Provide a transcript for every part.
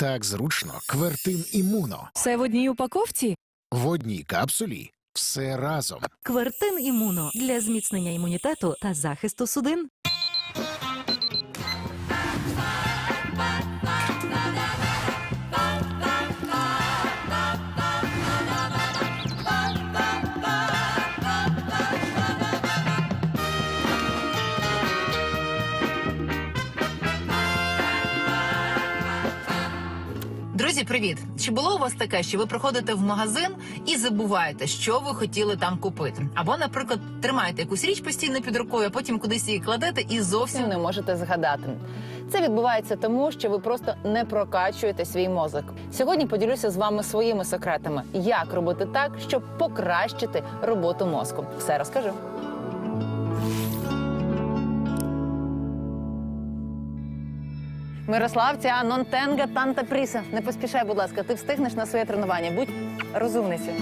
Так зручно. Квертин імуно. Все в одній упаковці? В одній капсулі. Все разом. Квертин імуно для зміцнення імунітету та захисту судин. Друзі, привіт! Чи було у вас таке, що ви приходите в магазин і забуваєте, що ви хотіли там купити? Або, наприклад, тримаєте якусь річ постійно під рукою, а потім кудись її кладете і зовсім не можете згадати. Це відбувається тому, що ви просто не прокачуєте свій мозок. Сьогодні поділюся з вами своїми секретами, як робити так, щоб покращити роботу мозку. Все розкажу. Мирославця, Нонтенга, танта пріса. Не поспішай, будь ласка, ти встигнеш на своє тренування. Будь розумниця.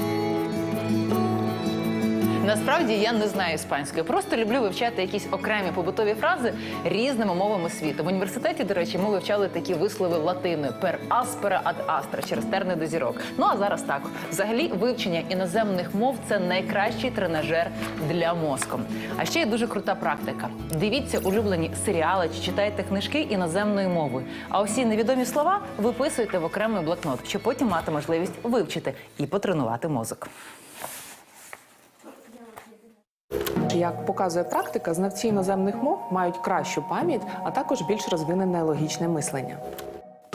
Насправді я не знаю іспанської, просто люблю вивчати якісь окремі побутові фрази різними мовами світу. В університеті, до речі, ми вивчали такі вислови латиною пер аспера ад астра через терни до зірок. Ну а зараз так. Взагалі, вивчення іноземних мов це найкращий тренажер для мозку. А ще є дуже крута практика. Дивіться улюблені серіали чи читайте книжки іноземною мовою. А усі невідомі слова виписуйте в окремий блокнот, щоб потім мати можливість вивчити і потренувати мозок. Як показує практика, знавці іноземних мов мають кращу пам'ять, а також більш розвинене логічне мислення.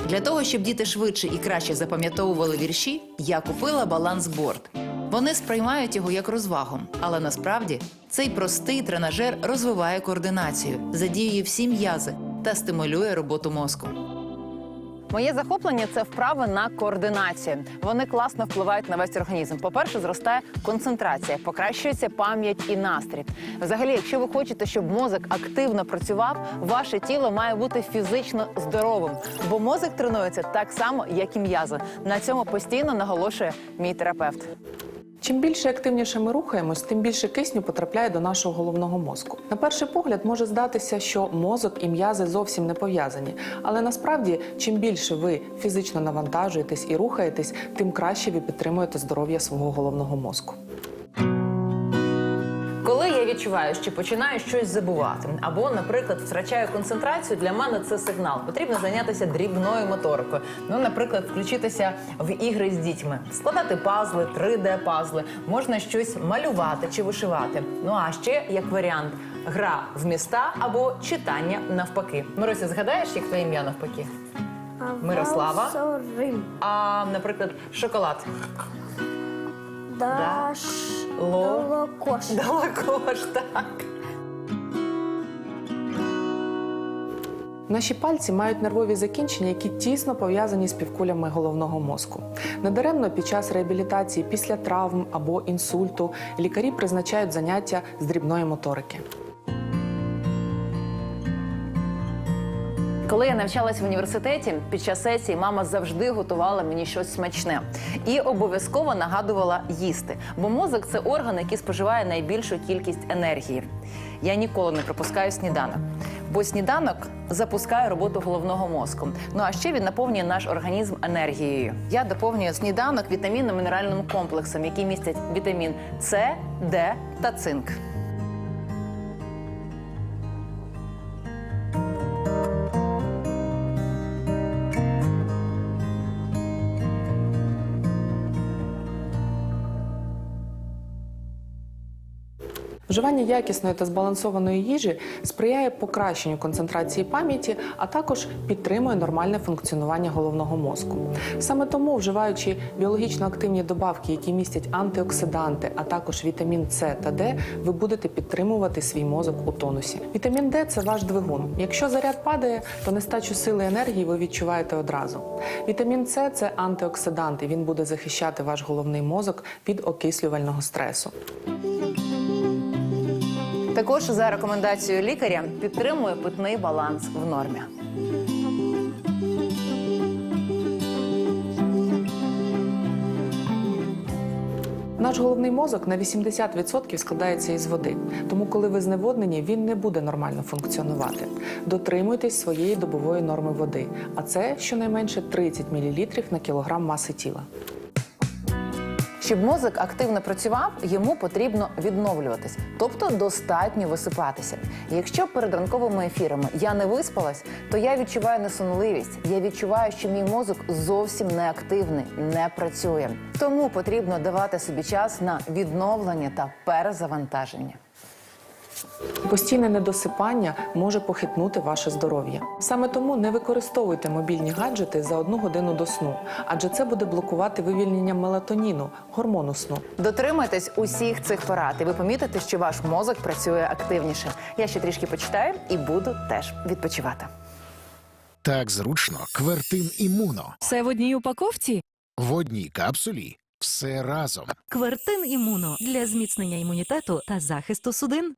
Для того, щоб діти швидше і краще запам'ятовували вірші, я купила балансборд. Вони сприймають його як розвагу, але насправді цей простий тренажер розвиває координацію, задіює всі м'язи та стимулює роботу мозку. Моє захоплення це вправи на координацію. Вони класно впливають на весь організм. По-перше, зростає концентрація, покращується пам'ять і настрій. Взагалі, якщо ви хочете, щоб мозок активно працював, ваше тіло має бути фізично здоровим, бо мозок тренується так само, як і м'язи. На цьому постійно наголошує мій терапевт. Чим більше активніше ми рухаємось, тим більше кисню потрапляє до нашого головного мозку. На перший погляд може здатися, що мозок і м'язи зовсім не пов'язані, але насправді, чим більше ви фізично навантажуєтесь і рухаєтесь, тим краще ви підтримуєте здоров'я свого головного мозку. Відчуваю, що починаю щось забувати, або, наприклад, втрачаю концентрацію, для мене це сигнал. Потрібно зайнятися дрібною моторикою. Ну, наприклад, включитися в ігри з дітьми, складати пазли, 3D-пазли, можна щось малювати чи вишивати. Ну а ще як варіант. Гра в міста або читання навпаки. Мирося, згадаєш, як твоє ім'я навпаки? Мирослава. А, наприклад, шоколад. Даш. Ло. Локош. Далекош, так. Наші пальці мають нервові закінчення, які тісно пов'язані з півкулями головного мозку. Недаремно під час реабілітації після травм або інсульту лікарі призначають заняття з дрібної моторики. Коли я навчалась в університеті, під час сесії мама завжди готувала мені щось смачне і обов'язково нагадувала їсти. Бо мозок це орган, який споживає найбільшу кількість енергії. Я ніколи не пропускаю сніданок, бо сніданок запускає роботу головного мозку. Ну а ще він наповнює наш організм енергією. Я доповнюю сніданок вітамінно-мінеральним комплексом, який містять вітамін С, Д та цинк. Вживання якісної та збалансованої їжі сприяє покращенню концентрації пам'яті, а також підтримує нормальне функціонування головного мозку. Саме тому, вживаючи біологічно активні добавки, які містять антиоксиданти, а також вітамін С та Д, ви будете підтримувати свій мозок у тонусі. Вітамін Д це ваш двигун. Якщо заряд падає, то нестачу сили енергії ви відчуваєте одразу. Вітамін С це антиоксидант, і він буде захищати ваш головний мозок від окислювального стресу. Також за рекомендацією лікаря підтримує питний баланс в нормі. Наш головний мозок на 80% складається із води. Тому, коли ви зневоднені, він не буде нормально функціонувати. Дотримуйтесь своєї добової норми води, а це щонайменше 30 мл на кілограм маси тіла. Щоб мозок активно працював, йому потрібно відновлюватись, тобто достатньо висипатися. Якщо перед ранковими ефірами я не виспалась, то я відчуваю несонливість. Я відчуваю, що мій мозок зовсім не активний, не працює. Тому потрібно давати собі час на відновлення та перезавантаження. Постійне недосипання може похитнути ваше здоров'я. Саме тому не використовуйте мобільні гаджети за одну годину до сну, адже це буде блокувати вивільнення мелатоніну, гормону сну. Дотримуйтесь усіх цих порад, і ви помітите, що ваш мозок працює активніше. Я ще трішки почитаю і буду теж відпочивати. Так зручно Квертин імуно. Все в одній упаковці. В одній капсулі все разом. Квертин імуно для зміцнення імунітету та захисту судин.